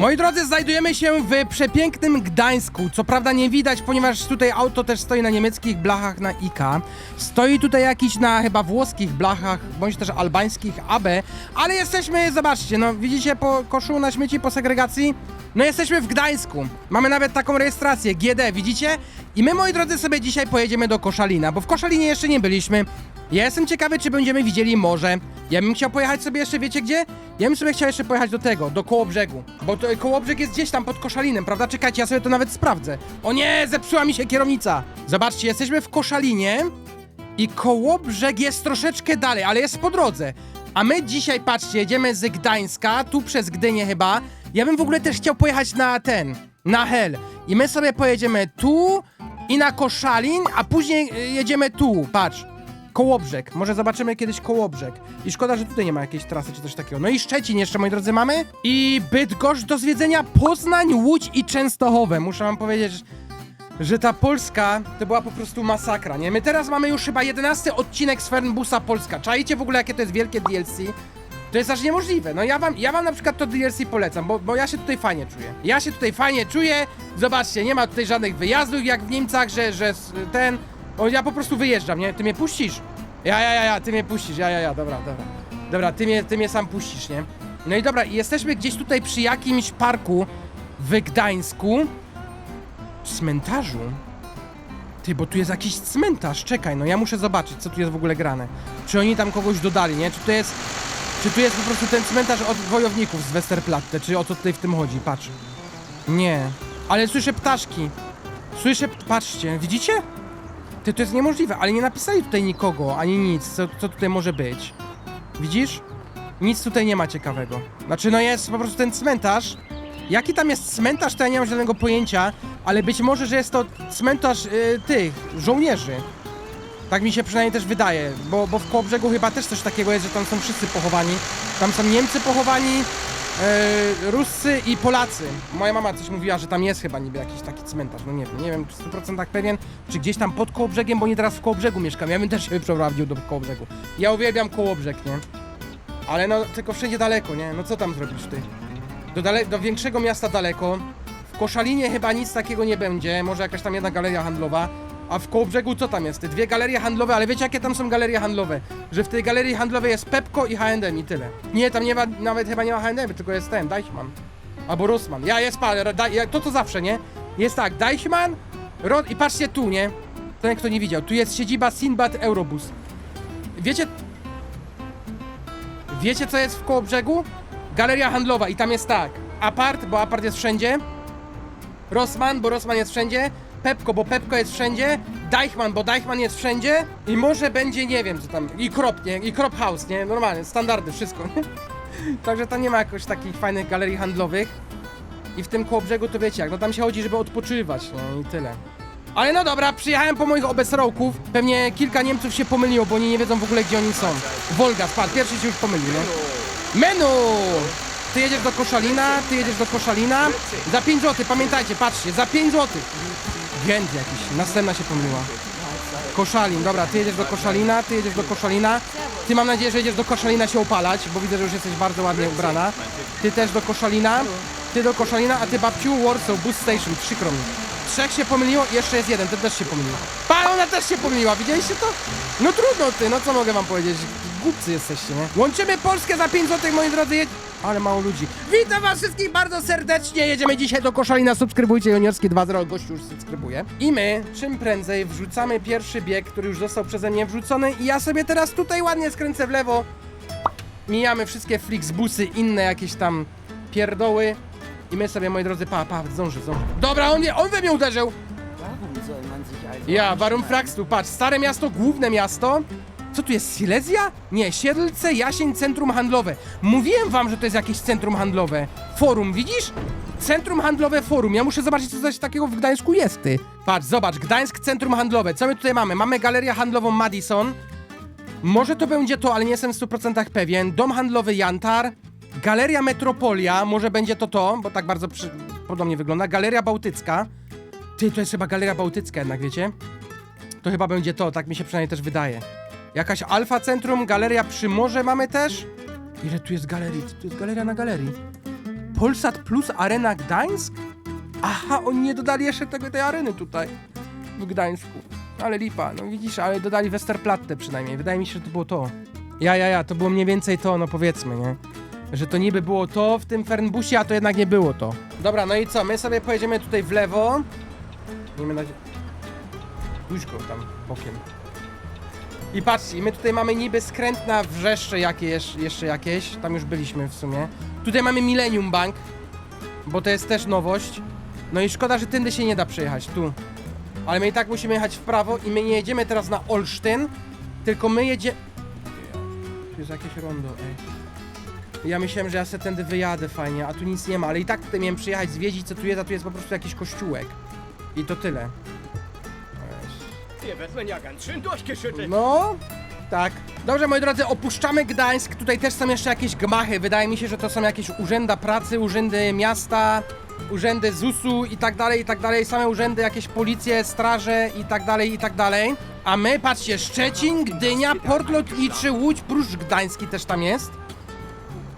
Moi drodzy, znajdujemy się w przepięknym Gdańsku. Co prawda nie widać, ponieważ tutaj auto też stoi na niemieckich blachach na IKA. Stoi tutaj jakiś na chyba włoskich blachach, bądź też albańskich AB, ale jesteśmy, zobaczcie, no widzicie po koszu na śmieci, po segregacji? No jesteśmy w Gdańsku. Mamy nawet taką rejestrację, GD, widzicie? I my, moi drodzy, sobie dzisiaj pojedziemy do Koszalina, bo w Koszalinie jeszcze nie byliśmy. Ja jestem ciekawy, czy będziemy widzieli morze. Ja bym chciał pojechać sobie jeszcze, wiecie gdzie? Ja bym sobie chciał jeszcze pojechać do tego, do Kołobrzegu. Bo to, Kołobrzeg jest gdzieś tam pod Koszalinem, prawda? Czekajcie, ja sobie to nawet sprawdzę. O nie, zepsuła mi się kierownica. Zobaczcie, jesteśmy w Koszalinie i Kołobrzeg jest troszeczkę dalej, ale jest po drodze. A my dzisiaj, patrzcie, jedziemy z Gdańska, tu przez Gdynię chyba. Ja bym w ogóle też chciał pojechać na ten, na Hel. I my sobie pojedziemy tu i na Koszalin, a później y, jedziemy tu, patrz. Kołobrzeg. Może zobaczymy kiedyś Kołobrzeg. I szkoda, że tutaj nie ma jakiejś trasy czy coś takiego. No i Szczecin jeszcze, moi drodzy, mamy. I Bydgoszcz do zwiedzenia, Poznań, Łódź i Częstochowe. Muszę wam powiedzieć, że- ta Polska to była po prostu masakra, nie? My teraz mamy już chyba 11 odcinek z Fernbusa Polska. Czajcie w ogóle, jakie to jest wielkie DLC? To jest aż niemożliwe. No ja wam, ja wam na przykład to DLC polecam, bo, bo ja się tutaj fajnie czuję. Ja się tutaj fajnie czuję. Zobaczcie, nie ma tutaj żadnych wyjazdów jak w Niemcach, że, że ten... O, ja po prostu wyjeżdżam, nie? Ty mnie puścisz? Ja, ja, ja, ja, ty mnie puścisz, ja, ja, ja, dobra, dobra. Dobra, ty mnie, ty mnie sam puścisz, nie? No i dobra, jesteśmy gdzieś tutaj przy jakimś parku w Gdańsku. Cmentarzu? Ty, bo tu jest jakiś cmentarz, czekaj, no ja muszę zobaczyć, co tu jest w ogóle grane. Czy oni tam kogoś dodali, nie? Czy to jest... Czy tu jest po prostu ten cmentarz od wojowników z Westerplatte? Czy o co tutaj w tym chodzi? Patrz. Nie. Ale słyszę ptaszki. Słyszę... Patrzcie, widzicie? Ty, to jest niemożliwe, ale nie napisali tutaj nikogo, ani nic, co, co tutaj może być. Widzisz? Nic tutaj nie ma ciekawego. Znaczy, no jest po prostu ten cmentarz. Jaki tam jest cmentarz, to ja nie mam żadnego pojęcia, ale być może, że jest to cmentarz y, tych, żołnierzy. Tak mi się przynajmniej też wydaje, bo, bo w Kołobrzegu chyba też coś takiego jest, że tam są wszyscy pochowani. Tam są Niemcy pochowani, e, Ruscy i Polacy. Moja mama coś mówiła, że tam jest chyba niby jakiś taki cmentarz, no nie wiem, nie wiem w 100% pewien, czy gdzieś tam pod Kołobrzegiem, bo nie teraz w Kołobrzegu mieszkam, ja bym też się przeprowadził do Kołobrzegu. Ja uwielbiam Kołobrzeg, nie? Ale no, tylko wszędzie daleko, nie? No co tam zrobisz ty? Do, dale- do większego miasta daleko. W Koszalinie chyba nic takiego nie będzie, może jakaś tam jedna galeria handlowa. A w Kołobrzegu co tam jest? Te dwie galerie handlowe, ale wiecie jakie tam są galerie handlowe? Że w tej galerii handlowej jest Pepko i H&M i tyle. Nie, tam nie ma, nawet chyba nie ma H&M, tylko jest ten, Deichmann. Albo Rossmann. Ja jest, pa, da, ja, to to zawsze, nie? Jest tak, Deichmann, i patrzcie tu, nie? Ten kto nie widział, tu jest siedziba Sinbad Eurobus. Wiecie... Wiecie co jest w Kołobrzegu? Galeria handlowa i tam jest tak. Apart, bo apart jest wszędzie. Rossmann, bo Rossmann jest wszędzie. Pepko, bo Pepko jest wszędzie. Deichmann, bo Deichmann jest wszędzie. I może będzie, nie wiem co tam. I Krop, nie? I Krop House, nie? Normalnie, standardy, wszystko. Także tam nie ma jakoś takich fajnych galerii handlowych. I w tym Kołobrzegu to wiecie jak, no tam się chodzi, żeby odpoczywać, nie? I tyle. Ale no dobra, przyjechałem po moich obecrołków. Pewnie kilka Niemców się pomyliło, bo oni nie wiedzą w ogóle gdzie oni są. Wolga, spadł, pierwszy się już pomylił, nie? Menu! Ty jedziesz do Koszalina, ty jedziesz do Koszalina. Za 5 zł, pamiętajcie, patrzcie, za 5 zł. Gent jakiś, następna się pomyliła. Koszalin, dobra, ty jedziesz do Koszalina, ty jedziesz do Koszalina. Ty mam nadzieję, że jedziesz do Koszalina się opalać, bo widzę, że już jesteś bardzo ładnie ubrana. Ty też do Koszalina, ty do Koszalina, a ty babciu Warsaw Bus Station, przykro mi. Trzech się pomyliło i jeszcze jest jeden, ten też się pomylił. Pa, ona też się pomyliła, widzieliście to? No trudno ty, no co mogę wam powiedzieć? Głupcy jesteście, nie? Łączymy Polskę za 5 zł, moi drodzy. Ale mało ludzi. Witam was wszystkich bardzo serdecznie. Jedziemy dzisiaj do Koszalina. Subskrybujcie Juniorski 2.0. Gościu już subskrybuje. I my czym prędzej wrzucamy pierwszy bieg, który już został przeze mnie wrzucony. I ja sobie teraz tutaj ładnie skręcę w lewo. Mijamy wszystkie Flixbusy, inne jakieś tam pierdoły. I my sobie, moi drodzy, pa, pa, zdąży, zdąży. Dobra, on, mnie- on we mnie uderzył. Ja, Warum fragst du? Patrz, stare miasto, główne miasto. Co tu jest, Silesia? Nie, Siedlce, Jasień, centrum handlowe. Mówiłem wam, że to jest jakieś centrum handlowe. Forum, widzisz? Centrum handlowe forum. Ja muszę zobaczyć, co coś takiego w Gdańsku jest, ty. Patrz, zobacz, Gdańsk Centrum Handlowe. Co my tutaj mamy? Mamy galerię handlową Madison. Może to będzie to, ale nie jestem w 100% pewien. Dom handlowy Jantar. Galeria Metropolia, może będzie to to, bo tak bardzo przy... podobnie wygląda. Galeria Bałtycka. Ty, to jest chyba Galeria Bałtycka jednak, wiecie? To chyba będzie to, tak mi się przynajmniej też wydaje. Jakaś Alfa Centrum, Galeria przy morze mamy też. Ile tu jest galerii? Tu jest galeria na galerii. Polsat Plus Arena Gdańsk? Aha, oni nie dodali jeszcze tego, tej areny tutaj, w Gdańsku. Ale lipa, no widzisz, ale dodali Westerplatte przynajmniej. Wydaje mi się, że to było to. Ja, ja, ja, to było mniej więcej to, no powiedzmy, nie? Że to niby było to w tym Fernbusie, a to jednak nie było to. Dobra, no i co? My sobie pojedziemy tutaj w lewo. Miejmy nadzieję... Pójdź go tam bokiem. I patrzcie, i my tutaj mamy niby skręt na wrzeszcze jakieś, jeszcze jakieś. Tam już byliśmy w sumie. Tutaj mamy Millennium Bank, bo to jest też nowość. No i szkoda, że tędy się nie da przejechać, tu. Ale my i tak musimy jechać w prawo i my nie jedziemy teraz na Olsztyn, tylko my jedziemy... Tu jest jakieś rondo, ej. Ja myślałem, że ja sobie tędy wyjadę fajnie, a tu nic nie ma, ale i tak tutaj miałem przyjechać, zwiedzić co tu jest, a tu jest po prostu jakiś kościółek. I to tyle. No, tak. Dobrze, moi drodzy, opuszczamy Gdańsk. Tutaj też są jeszcze jakieś gmachy. Wydaje mi się, że to są jakieś urzęda pracy, urzędy miasta, urzędy ZUS-u i tak dalej, i tak dalej. Same urzędy, jakieś policje, straże i tak dalej, i tak dalej. A my, patrzcie, Szczecin, Gdynia, Port Lotniczy, Łódź, Pruszcz Gdański też tam jest.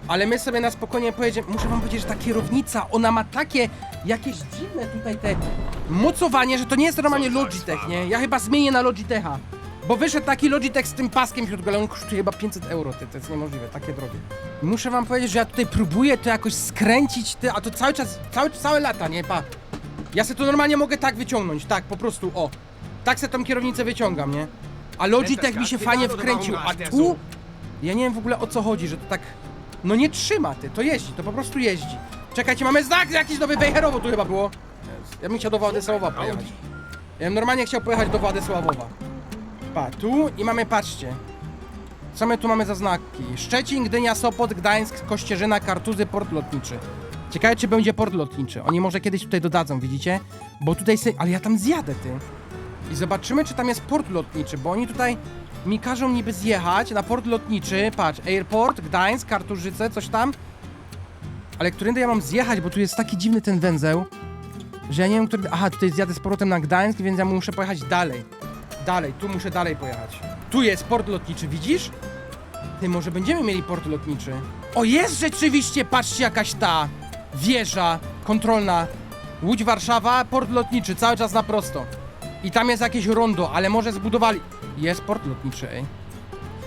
Ale my sobie na spokojnie pojedziemy. Muszę wam powiedzieć, że ta kierownica, ona ma takie jakieś dziwne tutaj te mocowanie, że to nie jest normalnie Logitech, nie? Ja chyba zmienię na Logitecha. Bo wyszedł taki Logitech z tym paskiem wśród ale on kosztuje chyba 500 euro, ty, to jest niemożliwe, takie drogie. Muszę wam powiedzieć, że ja tutaj próbuję to jakoś skręcić, ty, a to cały czas, całe, całe lata, nie, pa. Ja se to normalnie mogę tak wyciągnąć, tak, po prostu, o. Tak se tą kierownicę wyciągam, nie? A Logitech mi się fajnie wkręcił, a tu... Ja nie wiem w ogóle o co chodzi, że to tak... No nie trzyma, ty, to jeździ, to po prostu jeździ. Czekajcie, mamy znak jakiś nowy Wejherowo tu chyba było. Ja bym chciał do Władysławowa pojechać. Ja bym normalnie chciał pojechać do Władysławowa. Pa, tu i mamy, patrzcie. Co my tu mamy za znaki? Szczecin, Gdynia, Sopot, Gdańsk, Kościerzyna, Kartuzy, port lotniczy. Ciekawe, czy będzie port lotniczy. Oni może kiedyś tutaj dodadzą, widzicie? Bo tutaj se... Ale ja tam zjadę, ty. I zobaczymy, czy tam jest port lotniczy, bo oni tutaj mi każą niby zjechać na port lotniczy. Patrz, Airport, Gdańsk, Kartużyce, coś tam. Ale którędy ja mam zjechać, bo tu jest taki dziwny ten węzeł, że ja nie wiem, który... Aha, tutaj zjadę z powrotem na Gdańsk, więc ja muszę pojechać dalej. Dalej, tu muszę dalej pojechać. Tu jest port lotniczy, widzisz? Ty, może będziemy mieli port lotniczy. O, jest rzeczywiście, patrzcie, jakaś ta wieża kontrolna. Łódź, Warszawa, port lotniczy, cały czas na prosto. I tam jest jakieś rondo, ale może zbudowali... Jest port lotniczy, ej.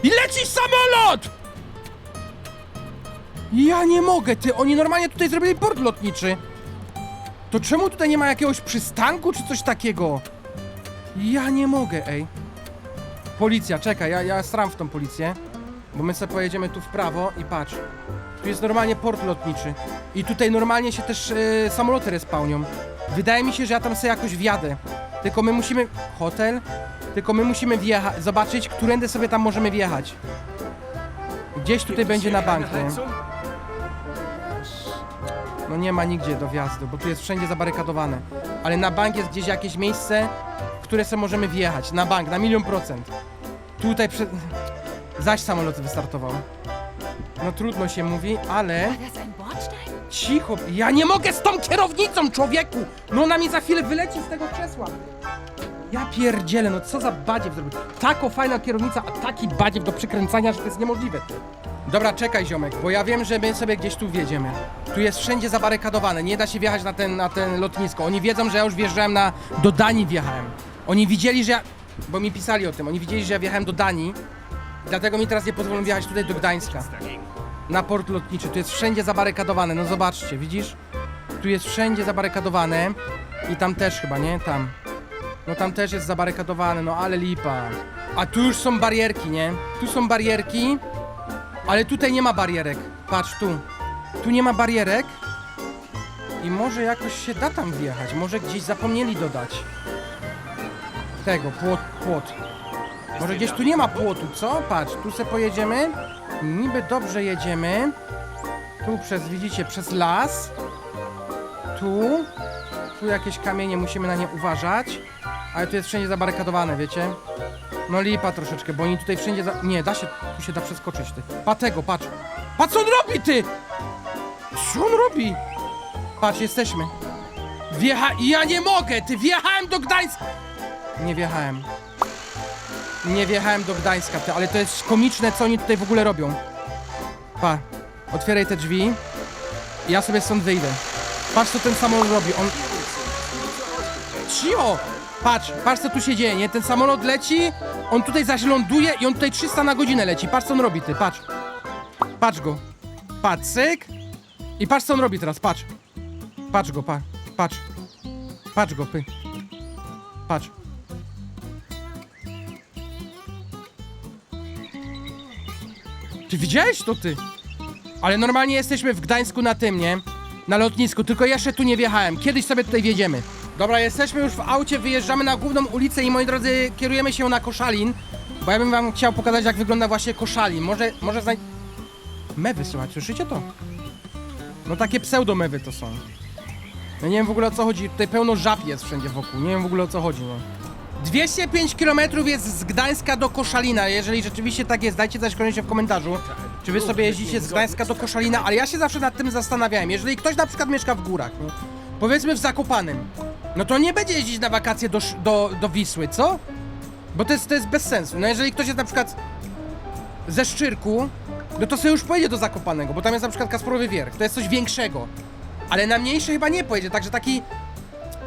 I leci samolot! Ja nie mogę, ty, oni normalnie tutaj zrobili port lotniczy. To czemu tutaj nie ma jakiegoś przystanku czy coś takiego? Ja nie mogę, ej. Policja, czekaj, ja, ja stram w tą policję. Bo my sobie pojedziemy tu w prawo i patrz. Tu jest normalnie port lotniczy. I tutaj normalnie się też e, samoloty respawnią. Wydaje mi się, że ja tam sobie jakoś wjadę. Tylko my musimy... Hotel? Tylko my musimy wjechać, zobaczyć, którędy sobie tam możemy wjechać. Gdzieś tutaj będzie na bank, nie? No nie ma nigdzie do wjazdu, bo tu jest wszędzie zabarykadowane. Ale na bank jest gdzieś jakieś miejsce, w które sobie możemy wjechać. Na bank, na milion procent. Tutaj przed... Zaś samolot wystartował. No trudno się mówi, ale... Cicho, ja nie mogę z tą kierownicą, człowieku! No ona mi za chwilę wyleci z tego krzesła. Ja pierdzielę, no co za badziew zrobił. Tako fajna kierownica, a taki badziew do przykręcania, że to jest niemożliwe. Dobra, czekaj ziomek, bo ja wiem, że my sobie gdzieś tu wjedziemy. Tu jest wszędzie zabarykadowane, nie da się wjechać na ten, na ten lotnisko. Oni wiedzą, że ja już wjeżdżałem na... do Danii wjechałem. Oni widzieli, że ja... bo mi pisali o tym, oni widzieli, że ja wjechałem do Danii. Dlatego mi teraz nie pozwolą wjechać tutaj do Gdańska. Na port lotniczy, tu jest wszędzie zabarykadowane, no zobaczcie, widzisz? Tu jest wszędzie zabarykadowane. I tam też chyba, nie? Tam. No tam też jest zabarykadowane, no ale lipa. A tu już są barierki, nie? Tu są barierki, ale tutaj nie ma barierek. Patrz, tu. Tu nie ma barierek. I może jakoś się da tam wjechać. Może gdzieś zapomnieli dodać. Tego, płot, płot. Może gdzieś tu nie ma płotu, co? Patrz, tu se pojedziemy. Niby dobrze jedziemy. Tu przez, widzicie, przez las. Tu. Tu jakieś kamienie, musimy na nie uważać. Ale tu jest wszędzie zabarykadowane, wiecie? No lipa troszeczkę, bo oni tutaj wszędzie za... Nie, da się, tu się da przeskoczyć, ty. Pa tego, patrz. Patrz co on robi, ty! Co on robi? Patrz, jesteśmy. Wjecha... Ja nie mogę, ty! Wjechałem do Gdańska! Nie wjechałem. Nie wjechałem do Gdańska, ty, ale to jest komiczne, co oni tutaj w ogóle robią. Pa, otwieraj te drzwi. Ja sobie stąd wyjdę. Patrz co ten samolot robi, on... Cio! Patrz, patrz co tu się dzieje, nie? Ten samolot leci, on tutaj zaś ląduje i on tutaj 300 na godzinę leci. Patrz co on robi, ty, patrz. Patrz go. Patrz, cyk. I patrz co on robi teraz, patrz. Patrz go, pa, patrz. Patrz go, py. Patrz. Ty widziałeś to, ty? Ale normalnie jesteśmy w Gdańsku na tym, nie? Na lotnisku, tylko jeszcze tu nie wjechałem. Kiedyś sobie tutaj wjedziemy. Dobra, jesteśmy już w aucie, wyjeżdżamy na główną ulicę i moi drodzy, kierujemy się na Koszalin. Bo ja bym wam chciał pokazać, jak wygląda właśnie Koszalin. Może, może znaj... Mewy, słuchaj, słyszycie to? No takie pseudo-mewy to są. Ja nie wiem w ogóle o co chodzi, tutaj pełno żab jest wszędzie wokół, nie wiem w ogóle o co chodzi, no. 205 km jest z Gdańska do Koszalina, jeżeli rzeczywiście tak jest, dajcie znać koniecznie w komentarzu, czy wy sobie jeździcie z Gdańska do Koszalina, ale ja się zawsze nad tym zastanawiałem, jeżeli ktoś na przykład mieszka w górach, powiedzmy w Zakopanem, no to nie będzie jeździć na wakacje do, do, do Wisły, co? Bo to jest, to jest bez sensu, no jeżeli ktoś jest na przykład ze Szczyrku, no to sobie już pojedzie do Zakopanego, bo tam jest na przykład Kasprowy Wierch, to jest coś większego. Ale na mniejsze chyba nie pojedzie, także taki...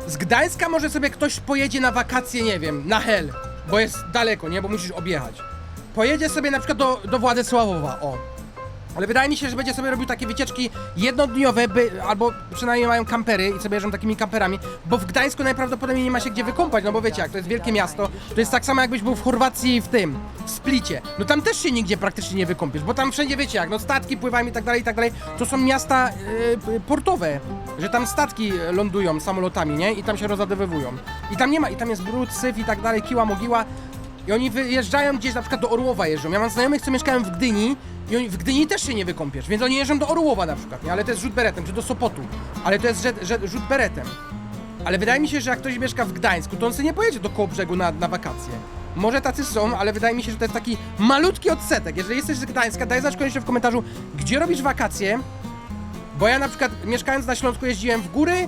Z Gdańska może sobie ktoś pojedzie na wakacje, nie wiem, na Hel, bo jest daleko, nie, bo musisz objechać. Pojedzie sobie na przykład do, do Władysławowa, o. Ale wydaje mi się, że będzie sobie robił takie wycieczki jednodniowe, by, albo przynajmniej mają kampery i sobie jeżdżą takimi kamperami, bo w Gdańsku najprawdopodobniej nie ma się gdzie wykąpać, no bo wiecie, jak to jest wielkie miasto, to jest tak samo jakbyś był w Chorwacji w tym, w Splicie. No tam też się nigdzie praktycznie nie wykąpiesz, bo tam wszędzie wiecie jak, no statki pływają i tak dalej, i tak dalej. To są miasta yy, portowe, że tam statki lądują samolotami, nie? I tam się rozładowywują. I tam nie ma, i tam jest brud, syf i tak dalej, kiła, mogiła. I oni wyjeżdżają gdzieś na przykład do Orłowa jeżdżą. Ja mam znajomych, co mieszkają w Gdyni i oni, w Gdyni też się nie wykąpiesz, więc oni jeżdżą do Orłowa na przykład, nie? Ale to jest rzut beretem, czy do Sopotu. Ale to jest że, rzut beretem. Ale wydaje mi się, że jak ktoś mieszka w Gdańsku, to on sobie nie pojedzie do Kołobrzegu na, na wakacje. Może tacy są, ale wydaje mi się, że to jest taki malutki odsetek. Jeżeli jesteś z Gdańska, daj znać koniecznie w komentarzu, gdzie robisz wakacje, bo ja na przykład mieszkając na Śląsku jeździłem w góry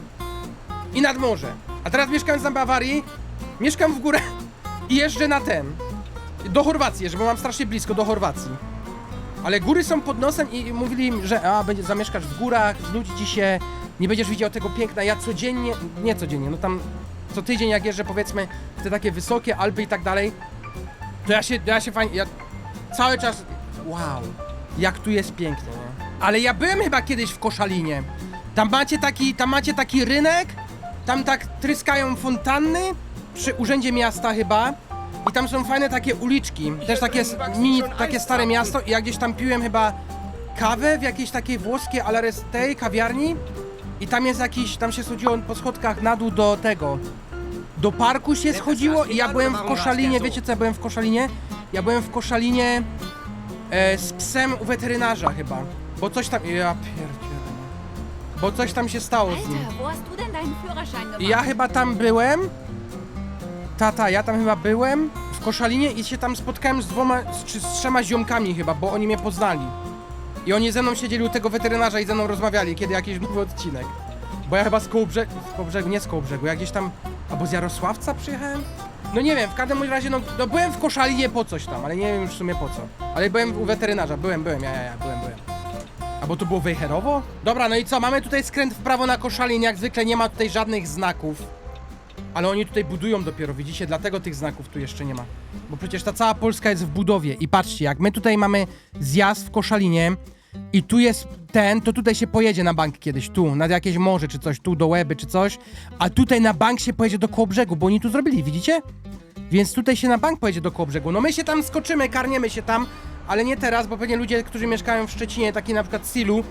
i nad morze. A teraz mieszkając na Bawarii, mieszkam w górę i jeżdżę na ten. Do Chorwacji, żeby mam strasznie blisko do Chorwacji. Ale góry są pod nosem i mówili im, że a, będzie, zamieszkasz w górach, znudzi ci się, nie będziesz widział tego piękna. Ja codziennie, nie codziennie, no tam co tydzień jak jeżdżę powiedzmy w te takie wysokie Alpy i tak dalej, to ja się, ja się fajnie, ja cały czas, wow, jak tu jest pięknie, nie? Ale ja byłem chyba kiedyś w Koszalinie. Tam macie taki, tam macie taki rynek, tam tak tryskają fontanny przy urzędzie miasta chyba. I tam są fajne takie uliczki, też takie s- mini, takie stare miasto i ja gdzieś tam piłem chyba kawę w jakiejś takiej włoskiej alarestej kawiarni i tam jest jakiś, tam się schodziło po schodkach na dół do tego, do parku się schodziło i ja byłem w Koszalinie, wiecie co ja byłem w Koszalinie? Ja byłem w Koszalinie e, z psem u weterynarza chyba, bo coś tam, ja pierdzielę, bo coś tam się stało z nim. Alter, wo hast du denn deinen Führerschein gemacht? I ja chyba tam byłem. Tata, ja tam chyba byłem w Koszalinie i się tam spotkałem z dwoma, czy z trzema ziomkami chyba, bo oni mnie poznali. I oni ze mną siedzieli u tego weterynarza i ze mną rozmawiali, kiedy jakiś nowy odcinek. Bo ja chyba z Kołobrzegu, z Kołobrzegu, nie z Kołobrzegu, ja gdzieś tam, albo z Jarosławca przyjechałem? No nie wiem, w każdym razie, no, no byłem w Koszalinie po coś tam, ale nie wiem już w sumie po co. Ale byłem u weterynarza, byłem, byłem, ja, ja, ja, byłem, byłem. A bo to było Wejherowo? Dobra, no i co? Mamy tutaj skręt w prawo na Koszalin. Jak zwykle nie ma tutaj żadnych znaków. Ale oni tutaj budują dopiero, widzicie? Dlatego tych znaków tu jeszcze nie ma. Bo przecież ta cała Polska jest w budowie. I patrzcie, jak my tutaj mamy zjazd w Koszalinie i tu jest ten, to tutaj się pojedzie na bank kiedyś, tu, nad jakieś morze czy coś, tu do Łeby czy coś. A tutaj na bank się pojedzie do Kołobrzegu, bo oni tu zrobili, widzicie? Więc tutaj się na bank pojedzie do Kołobrzegu. No my się tam skoczymy, karniemy się tam, ale nie teraz, bo pewnie ludzie, którzy mieszkają w Szczecinie, taki na przykład Silu,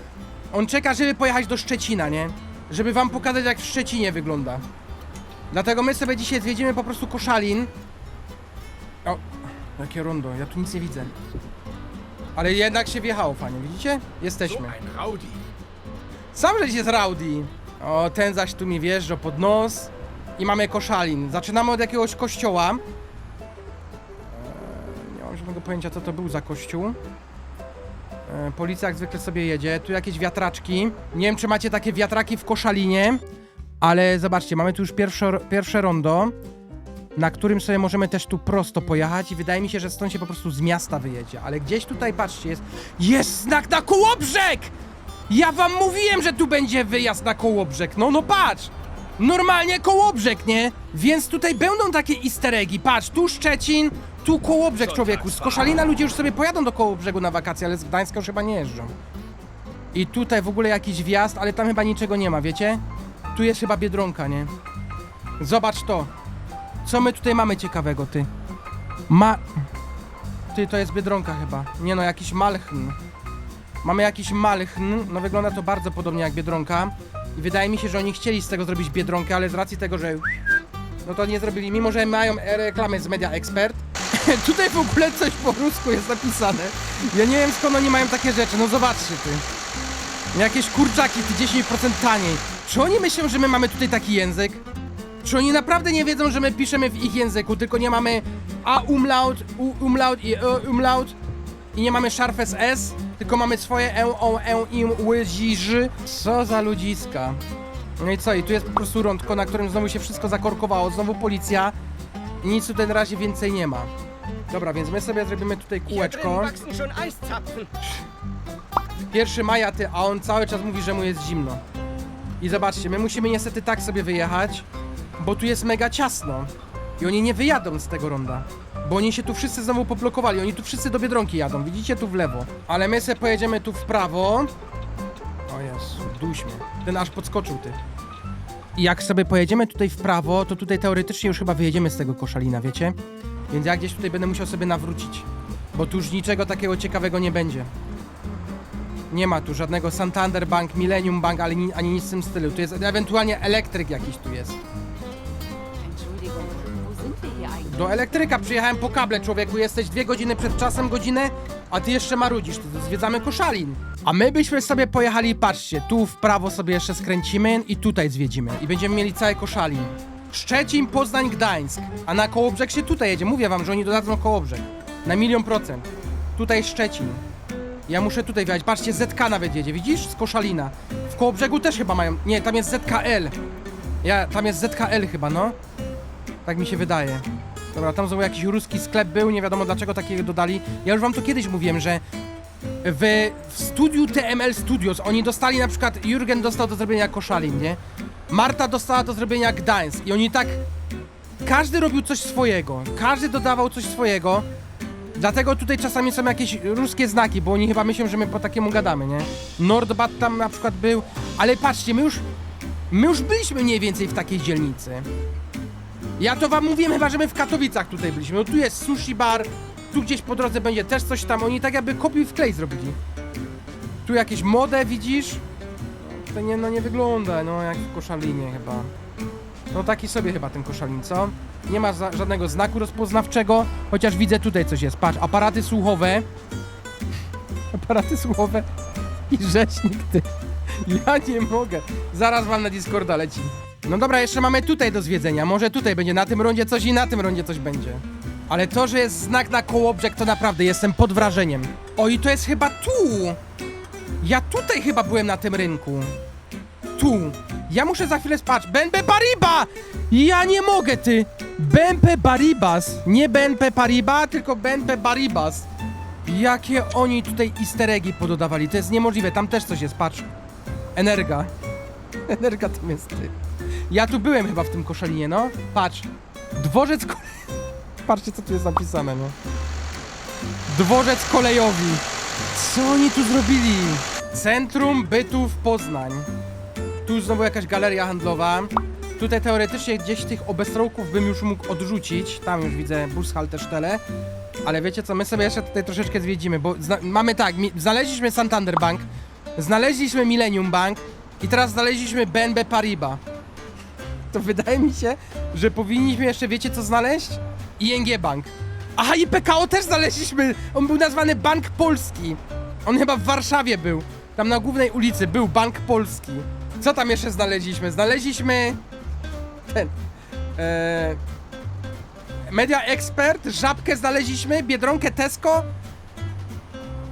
on czeka, żeby pojechać do Szczecina, nie? Żeby wam pokazać, jak w Szczecinie wygląda. Dlatego my sobie dzisiaj zwiedzimy po prostu Koszalin. O, jakie rondo, ja tu nic nie widzę. Ale jednak się wjechało, fajnie, widzicie? Jesteśmy. Sam żeś jest rowdy. O, ten zaś tu mi wjeżdża pod nos. I mamy koszalin. Zaczynamy od jakiegoś kościoła. Eee, nie mam żadnego pojęcia, co to był za kościół. Eee, policja jak zwykle sobie jedzie. Tu jakieś wiatraczki. Nie wiem, czy macie takie wiatraki w koszalinie. Ale zobaczcie, mamy tu już pierwsze, pierwsze rondo. Na którym sobie możemy też tu prosto pojechać i wydaje mi się, że stąd się po prostu z miasta wyjedzie. Ale gdzieś tutaj, patrzcie, jest... Jest znak na Kołobrzeg! Ja wam mówiłem, że tu będzie wyjazd na Kołobrzeg. No, no patrz. Normalnie Kołobrzeg, nie? Więc tutaj będą takie easter eggi. Patrz, tu Szczecin, tu Kołobrzeg, człowieku. Z Koszalina ludzie już sobie pojadą do Kołobrzegu na wakacje, ale z Gdańska już chyba nie jeżdżą. I tutaj w ogóle jakiś wjazd, ale tam chyba niczego nie ma, wiecie? Tu jest chyba Biedronka, nie? Zobacz to. Co my tutaj mamy ciekawego, ty? Ma... Ty, to jest Biedronka chyba. Nie no, jakiś Malchn. Mamy jakiś Malchn, no wygląda to bardzo podobnie jak Biedronka. I wydaje mi się, że oni chcieli z tego zrobić Biedronkę, ale z racji tego, że... No to nie zrobili, mimo że mają reklamy z Media Expert. Tutaj w ogóle coś po rusku jest napisane. Ja nie wiem skąd oni mają takie rzeczy, no zobaczcie ty. Jakieś kurczaki, ty 10% taniej. Czy oni myślą, że my mamy tutaj taki język? Czy oni naprawdę nie wiedzą, że my piszemy w ich języku, tylko nie mamy A umlaut, U umlaut i E umlaut i nie mamy szarfes S, tylko mamy swoje E, O, E, Im, Ły, Zi, Ży. Co za ludziska. No i co, i tu jest po prostu rądko, na którym znowu się wszystko zakorkowało, znowu policja. I nic tutaj na razie więcej nie ma. Dobra, więc my sobie zrobimy tutaj kółeczko. 1 maja ty, a on cały czas mówi, że mu jest zimno. I zobaczcie, my musimy niestety tak sobie wyjechać, bo tu jest mega ciasno. I oni nie wyjadą z tego ronda. Bo oni się tu wszyscy znowu poblokowali, oni tu wszyscy do Biedronki jadą, widzicie tu w lewo. Ale my sobie pojedziemy tu w prawo. O Jezu, duś. Ten aż podskoczył ty. I jak sobie pojedziemy tutaj w prawo, to tutaj teoretycznie już chyba wyjedziemy z tego koszalina, wiecie? Więc ja gdzieś tutaj będę musiał sobie nawrócić. Bo tu już niczego takiego ciekawego nie będzie. Nie ma tu żadnego Santander Bank, Millennium Bank, ale ni, ani nic w tym stylu. Tu jest ewentualnie elektryk jakiś tu jest. Do elektryka przyjechałem po kable, człowieku. Jesteś dwie godziny przed czasem, godzinę, a ty jeszcze marudzisz. Zwiedzamy Koszalin. A my byśmy sobie pojechali, patrzcie, tu w prawo sobie jeszcze skręcimy i tutaj zwiedzimy. I będziemy mieli cały Koszalin. Szczecin, Poznań, Gdańsk. A na Kołobrzeg się tutaj jedzie. Mówię wam, że oni dodadzą Kołobrzeg. Na milion procent. Tutaj Szczecin. Ja muszę tutaj wjechać. Patrzcie, ZK nawet jedzie, widzisz? Z Koszalina. W Kołobrzegu też chyba mają... Nie, tam jest ZKL. Ja, tam jest ZKL chyba, no. Tak mi się wydaje. Dobra, tam znowu jakiś ruski sklep był, nie wiadomo dlaczego takiego dodali. Ja już wam to kiedyś mówiłem, że w, w studiu TML Studios oni dostali na przykład, Jurgen dostał do zrobienia Koszalin, nie? Marta dostała do zrobienia Gdańsk i oni tak, każdy robił coś swojego, każdy dodawał coś swojego, dlatego tutaj czasami są jakieś ruskie znaki, bo oni chyba myślą, że my po takiemu gadamy, nie? Nordbat tam na przykład był, ale patrzcie, my już, my już byliśmy mniej więcej w takiej dzielnicy. Ja to wam mówiłem chyba, że my w Katowicach tutaj byliśmy. No tu jest sushi bar, tu gdzieś po drodze będzie też coś tam. Oni tak jakby kopiuj w klej zrobili. Tu jakieś modę widzisz? To nie, no nie wygląda, no jak w koszalinie chyba. No taki sobie chyba ten koszalin, co? Nie ma za, żadnego znaku rozpoznawczego, chociaż widzę tutaj coś jest. Patrz, aparaty słuchowe. Aparaty słuchowe i rzecznik, ty. Ja nie mogę. Zaraz wam na Discorda leci. No dobra, jeszcze mamy tutaj do zwiedzenia. Może tutaj będzie na tym rondzie coś i na tym rondzie coś będzie. Ale to, że jest znak na kołobrzeg, to naprawdę jestem pod wrażeniem. O, i to jest chyba tu. Ja tutaj chyba byłem na tym rynku. Tu. Ja muszę za chwilę spać. BNP Paribas! Ja nie mogę, ty. BNP Paribas. Nie BNP Paribas, tylko BNP Paribas. Jakie oni tutaj easter eggi pododawali. To jest niemożliwe. Tam też coś jest, patrz. Energa. Energa tam jest, ty. Ja tu byłem chyba w tym koszalinie, no. Patrz. Dworzec kole... Patrzcie, co tu jest napisane, no. Dworzec kolejowy. Co oni tu zrobili? Centrum Bytów Poznań. Tu znowu jakaś galeria handlowa. Tutaj teoretycznie gdzieś tych obestrołków bym już mógł odrzucić. Tam już widzę Bushaltestelle. Ale wiecie co, my sobie jeszcze tutaj troszeczkę zwiedzimy, bo mamy tak, znaleźliśmy Santander Bank, znaleźliśmy Millennium Bank i teraz znaleźliśmy BNB Paribas. To wydaje mi się, że powinniśmy jeszcze, wiecie co znaleźć? ING Bank. Aha, i PKO też znaleźliśmy! On był nazwany Bank Polski. On chyba w Warszawie był. Tam na głównej ulicy był Bank Polski. Co tam jeszcze znaleźliśmy? Znaleźliśmy... Ten... E... Media Expert, Żabkę znaleźliśmy, Biedronkę Tesco.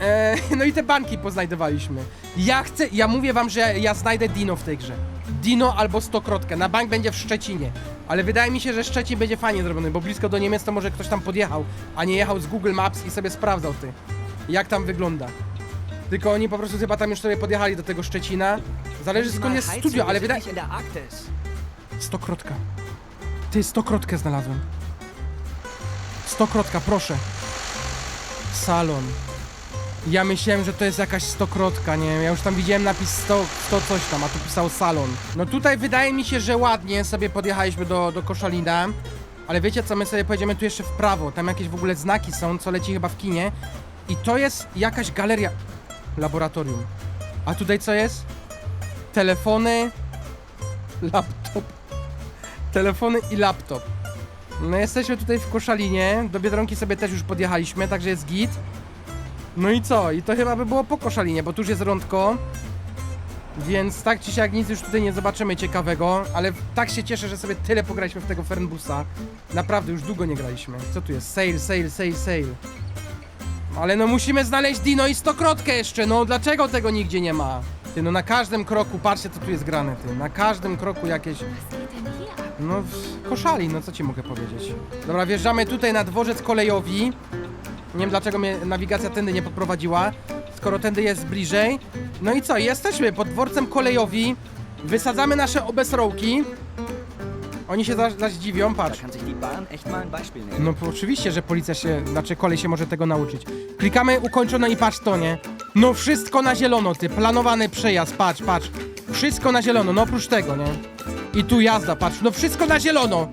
E, no i te banki poznajdowaliśmy. Ja chcę, ja mówię wam, że ja znajdę Dino w tej grze. Dino albo Stokrotkę. Na bank będzie w Szczecinie. Ale wydaje mi się, że Szczecin będzie fajnie zrobiony, bo blisko do Niemiec to może ktoś tam podjechał, a nie jechał z Google Maps i sobie sprawdzał ty, jak tam wygląda. Tylko oni po prostu chyba tam już sobie podjechali do tego Szczecina. Zależy skąd jest studio, ale wydaje... Stokrotka. Ty, stokrotkę znalazłem. Stokrotka, proszę. Salon. Ja myślałem, że to jest jakaś stokrotka, nie Ja już tam widziałem napis 100, 100 coś tam, a tu pisał salon. No tutaj wydaje mi się, że ładnie sobie podjechaliśmy do, do Koszalina. Ale wiecie co, my sobie pojedziemy tu jeszcze w prawo. Tam jakieś w ogóle znaki są, co leci chyba w kinie. I to jest jakaś galeria... Laboratorium. A tutaj co jest? Telefony... Laptop. Telefony i laptop. No jesteśmy tutaj w Koszalinie, do Biedronki sobie też już podjechaliśmy, także jest git. No i co? I to chyba by było po Koszalinie, bo tu już jest rądko. Więc tak czy siak nic już tutaj nie zobaczymy ciekawego, ale tak się cieszę, że sobie tyle pograliśmy w tego Fernbusa. Naprawdę, już długo nie graliśmy. Co tu jest? Sale, sale, sale, sale. Ale no musimy znaleźć Dino i stokrotkę jeszcze, no dlaczego tego nigdzie nie ma? Ty, no na każdym kroku, patrzcie co tu jest grane, ty. Na każdym kroku jakieś... No, koszali, no co ci mogę powiedzieć. Dobra, wjeżdżamy tutaj na dworzec kolejowi. Nie wiem dlaczego mnie nawigacja tędy nie poprowadziła, skoro tędy jest bliżej. No i co, jesteśmy pod dworcem kolejowi. Wysadzamy nasze obesrołki. Oni się zaś, zaś dziwią, patrz. No po- oczywiście, że policja się, znaczy kolej się może tego nauczyć. Klikamy ukończone i patrz to, nie? No wszystko na zielono, ty, planowany przejazd, patrz, patrz. Wszystko na zielono, no oprócz tego, nie? I tu jazda, patrz, no wszystko na zielono.